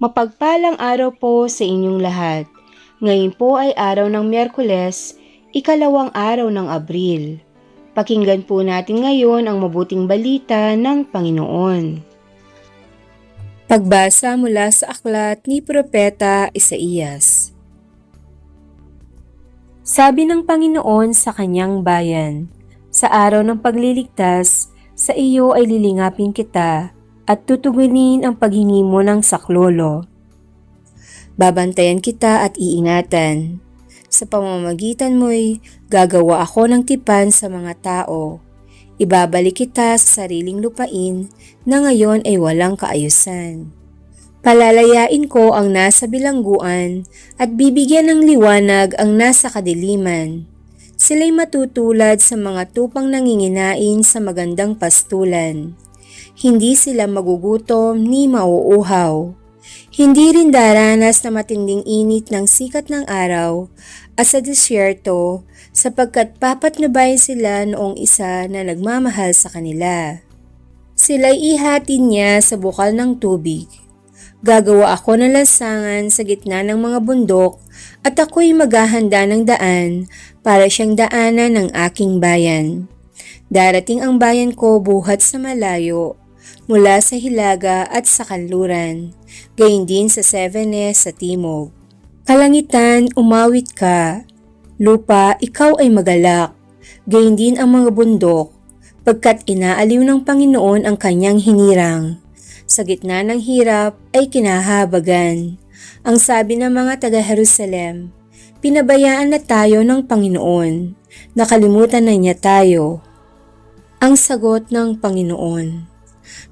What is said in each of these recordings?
Mapagpalang araw po sa inyong lahat. Ngayon po ay araw ng Miyerkules, ikalawang araw ng Abril. Pakinggan po natin ngayon ang mabuting balita ng Panginoon. Pagbasa mula sa aklat ni Propeta Isaías. Sabi ng Panginoon sa kanyang bayan, Sa araw ng pagliligtas, sa iyo ay lilingapin kita at tutugunin ang paghingi mo ng saklolo. Babantayan kita at iingatan. Sa pamamagitan mo'y gagawa ako ng tipan sa mga tao. Ibabalik kita sa sariling lupain na ngayon ay walang kaayusan. Palalayain ko ang nasa bilangguan at bibigyan ng liwanag ang nasa kadiliman. Sila'y matutulad sa mga tupang nanginginain sa magandang pastulan. Hindi sila magugutom ni mauuhaw. Hindi rin daranas na matinding init ng sikat ng araw at sa disyerto sapagkat papatnubayan sila noong isa na nagmamahal sa kanila. Sila'y ihatin niya sa bukal ng tubig. Gagawa ako ng lansangan sa gitna ng mga bundok at ako'y maghahanda ng daan para siyang daanan ng aking bayan. Darating ang bayan ko buhat sa malayo, mula sa hilaga at sa kanluran, gayon din sa Sevenes sa timog. Kalangitan, umawit ka. Lupa, ikaw ay magalak. Gayon din ang mga bundok, pagkat inaaliw ng Panginoon ang kanyang hinirang. Sa gitna ng hirap ay kinahabagan. Ang sabi ng mga taga-Jerusalem, pinabayaan na tayo ng Panginoon. Nakalimutan na niya tayo. Ang sagot ng Panginoon,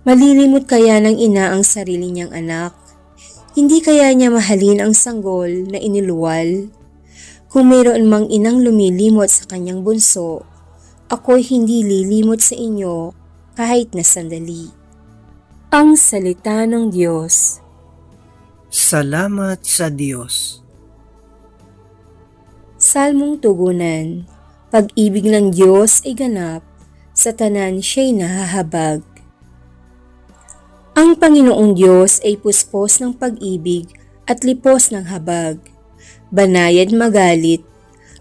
Malilimot kaya ng ina ang sarili niyang anak? Hindi kaya niya mahalin ang sanggol na iniluwal? Kung mayroon mang inang lumilimot sa kanyang bunso, ako'y hindi lilimot sa inyo kahit na sandali. Ang Salita ng Diyos Salamat sa Diyos. Salmong Tugunan Pag-ibig ng Diyos ay ganap, sa tanan siya'y nahahabag. Ang Panginoong Diyos ay puspos ng pag-ibig at lipos ng habag. Banayad magalit,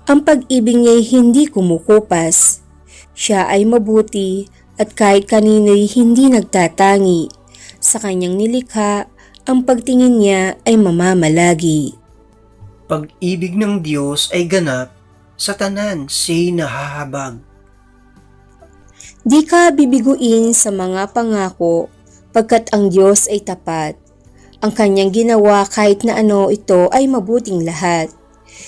ang pag-ibig niya'y hindi kumukupas. Siya ay mabuti at kahit kanino'y hindi nagtatangi. Sa kanyang nilikha, ang pagtingin niya ay mamamalagi. Pag-ibig ng Diyos ay ganap, sa tanan siya'y nahahabag. Di ka bibiguin sa mga pangako pagkat ang Diyos ay tapat. Ang kanyang ginawa kahit na ano ito ay mabuting lahat.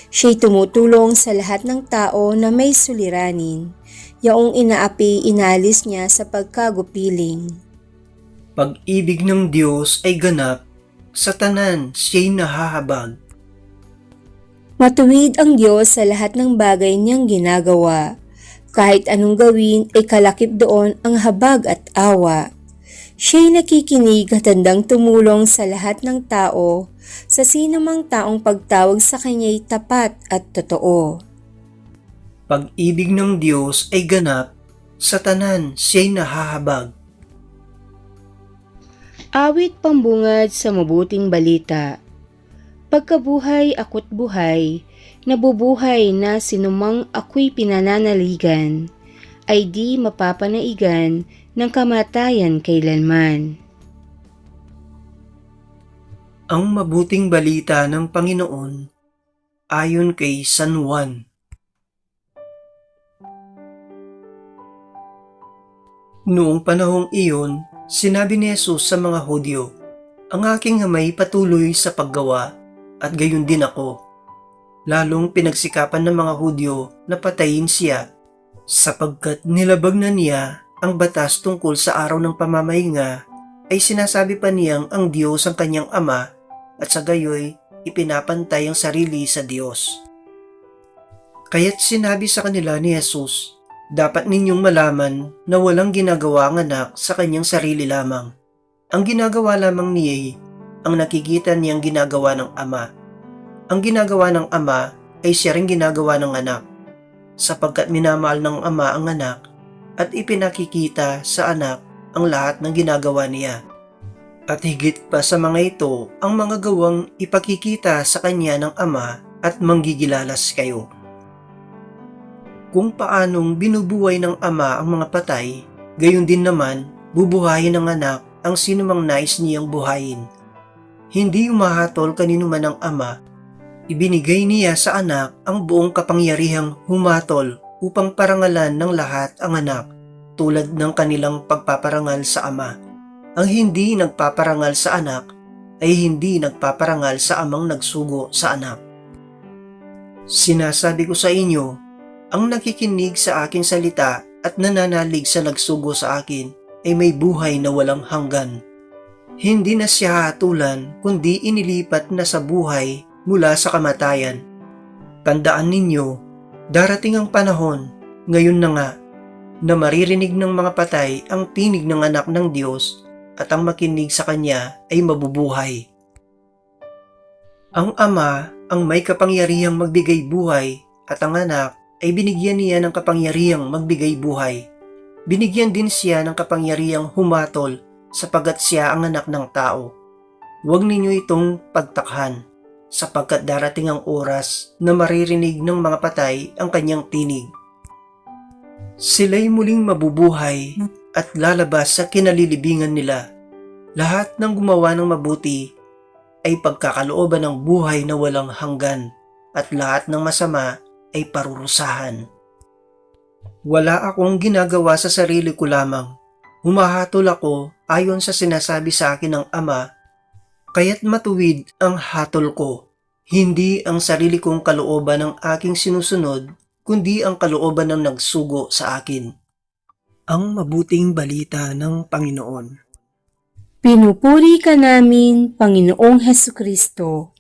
Siya'y tumutulong sa lahat ng tao na may suliranin. Yaong inaapi inalis niya sa pagkagupiling. Pag-ibig ng Diyos ay ganap, sa tanan siya'y nahahabag. Matuwid ang Diyos sa lahat ng bagay niyang ginagawa. Kahit anong gawin ay kalakip doon ang habag at awa. Siya'y nakikinig at handang tumulong sa lahat ng tao, sa sino mang taong pagtawag sa kanya'y tapat at totoo. Pag-ibig ng Diyos ay ganap, sa tanan siya'y nahahabag. Awit pambungad sa mabuting balita. Pagkabuhay ako't buhay, nabubuhay na sinumang ako'y pinananaligan, ay di mapapanaigan ng kamatayan kailanman. Ang mabuting balita ng Panginoon ayon kay San Juan. Noong panahong iyon, sinabi ni Jesus sa mga Hudyo, Ang aking hamay patuloy sa paggawa at gayon din ako. Lalong pinagsikapan ng mga Hudyo na patayin siya sapagkat nilabag na niya ang batas tungkol sa araw ng pamamahinga ay sinasabi pa niyang ang Diyos ang kanyang ama at sa gayoy ipinapantay ang sarili sa Diyos. Kaya't sinabi sa kanila ni Jesus, dapat ninyong malaman na walang ginagawa ang anak sa kanyang sarili lamang. Ang ginagawa lamang niya ang nakikita niyang ginagawa ng ama. Ang ginagawa ng ama ay siya rin ginagawa ng anak, sapagkat minamahal ng ama ang anak at ipinakikita sa anak ang lahat ng ginagawa niya. At higit pa sa mga ito ang mga gawang ipakikita sa kanya ng Ama at manggigilalas kayo. Kung paanong binubuhay ng Ama ang mga patay, gayon din naman bubuhayin ng anak ang sinumang nais niyang buhayin. Hindi umahatol kanino man ang Ama, ibinigay niya sa anak ang buong kapangyarihang humatol upang parangalan ng lahat ang anak tulad ng kanilang pagpaparangal sa Ama. Ang hindi nagpaparangal sa anak ay hindi nagpaparangal sa amang nagsugo sa anak. Sinasabi ko sa inyo, ang nakikinig sa aking salita at nananalig sa nagsugo sa akin ay may buhay na walang hanggan. Hindi na siya hatulan kundi inilipat na sa buhay mula sa kamatayan. Tandaan ninyo, darating ang panahon, ngayon na nga, na maririnig ng mga patay ang tinig ng anak ng Diyos at ang makinig sa kanya ay mabubuhay. Ang ama ang may kapangyarihang magbigay buhay at ang anak ay binigyan niya ng kapangyarihang magbigay buhay. Binigyan din siya ng kapangyarihang humatol sapagat siya ang anak ng tao. Huwag ninyo itong pagtakhan sapagkat darating ang oras na maririnig ng mga patay ang kanyang tinig. Sila'y muling mabubuhay at lalabas sa kinalilibingan nila. Lahat ng gumawa ng mabuti ay pagkakalooban ng buhay na walang hanggan at lahat ng masama ay parurusahan. Wala akong ginagawa sa sarili ko lamang. Humahatol ako ayon sa sinasabi sa akin ng Ama, kaya't matuwid ang hatol ko. Hindi ang sarili kong kalooban ang aking sinusunod, kundi ang kalooban ng nagsugo sa akin ang mabuting balita ng Panginoon. Pinupuri ka namin, Panginoong Heso Kristo.